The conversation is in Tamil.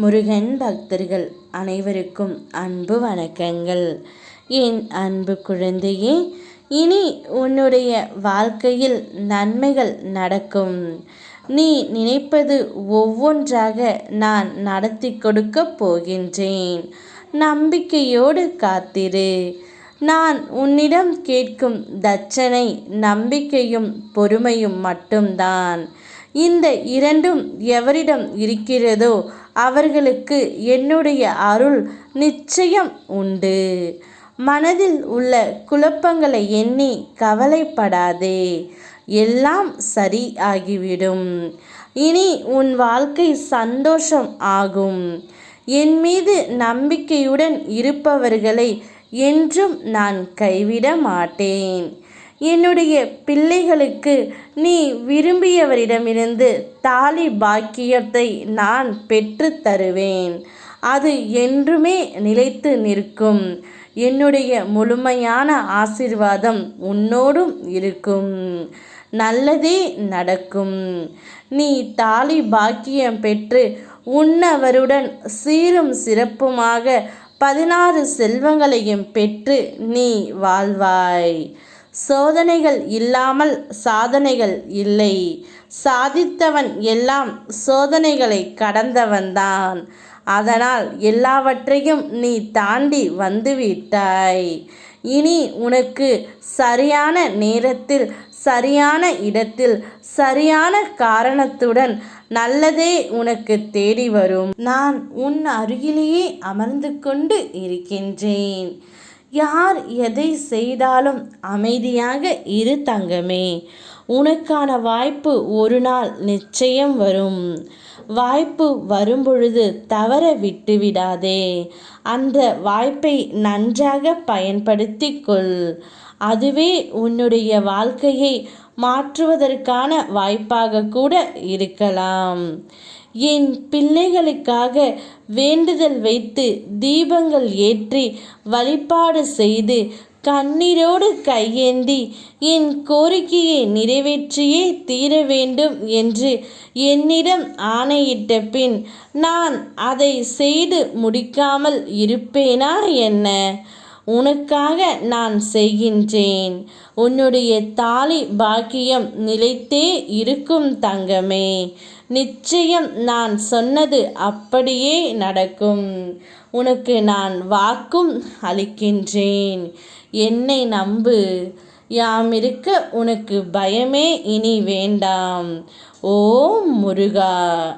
முருகன் பக்தர்கள் அனைவருக்கும் அன்பு வணக்கங்கள். என் அன்பு குழந்தையே இனி உன்னுடைய வாழ்க்கையில் நன்மைகள் நடக்கும். நீ நினைப்பது ஒவ்வொன்றாக நான் நடத்தி கொடுக்கப் போகின்றேன். நம்பிக்கையோடு காத்திரு. நான் உன்னிடம் கேட்கும் தட்சணை நம்பிக்கையும் பொறுமையும் மட்டும்தான். இந்த இரண்டும் எவரிடம் இருக்கிறதோ அவர்களுக்கு என்னுடைய அருள் நிச்சயம் உண்டு. மனதில் உள்ள குழப்பங்களை எண்ணி கவலைப்படாதே. எல்லாம் சரி ஆகிவிடும். இனி உன் வாழ்க்கை சந்தோஷம் ஆகும். என் மீது நம்பிக்கையுடன் இருப்பவர்களை என்றும் நான் கைவிட மாட்டேன். என்னுடைய பிள்ளைகளுக்கு நீ விரும்பியவரிடமிருந்து தாலி பாக்கியத்தை நான் பெற்று தருவேன். அது என்றுமே நிலைத்து நிற்கும். என்னுடைய முழுமையான ஆசிர்வாதம் உன்னோடும் இருக்கும். நல்லதே நடக்கும். நீ தாலி பாக்கியம் பெற்று உன்னவருடன் சீரும் சிறப்புமாக பதினாறு செல்வங்களையும் பெற்று நீ வாழ்வாய். சோதனைகள் இல்லாமல் சாதனைகள் இல்லை. சாதித்தவன் எல்லாம் சோதனைகளை கடந்தவன்தான். அதனால் எல்லாவற்றையும் நீ தாண்டி வந்துவிட்டாய். இனி உனக்கு சரியான நேரத்தில் சரியான இடத்தில் சரியான காரணத்துடன் நல்லதே உனக்கு தேடி வரும். நான் உன் அருகிலேயே அமர்ந்து கொண்டு இருக்கின்றேன். யார் எதை செய்தாலும் அமைதியாக இரு தங்கமே. உனக்கான வாய்ப்பு ஒரு நாள் நிச்சயம் வரும். வாய்ப்பு வரும்பொழுது தவற விட்டுவிடாதே அந்த வாய்ப்பை நன்றாக பயன்படுத்தி கொள். அதுவே உன்னுடைய வாழ்க்கையை மாற்றுவதற்கான வாய்ப்பாக கூட இருக்கலாம். என் பிள்ளைகளுக்காக வேண்டுதல் வைத்து தீபங்கள் ஏற்றி வழிபாடு செய்து கண்ணீரோடு கையேந்தி என் கோரிக்கையை நிறைவேற்றியே தீர வேண்டும் என்று என்னிடம் ஆணையிட்ட பின் நான் அதை செய்து முடிக்காமல் இருப்பேனா என்ன? உனக்காக நான் செய்கின்றேன். உன்னுடைய தாலி பாக்கியம் நிலைத்தே இருக்கும் தங்கமே. நிச்சயம் நான் சொன்னது அப்படியே நடக்கும். உனக்கு நான் வாக்கும் அளிக்கின்றேன். என்னை நம்பு. யாம் இருக்க உனக்கு பயமே இனி வேண்டாம். ஓம் முருகா!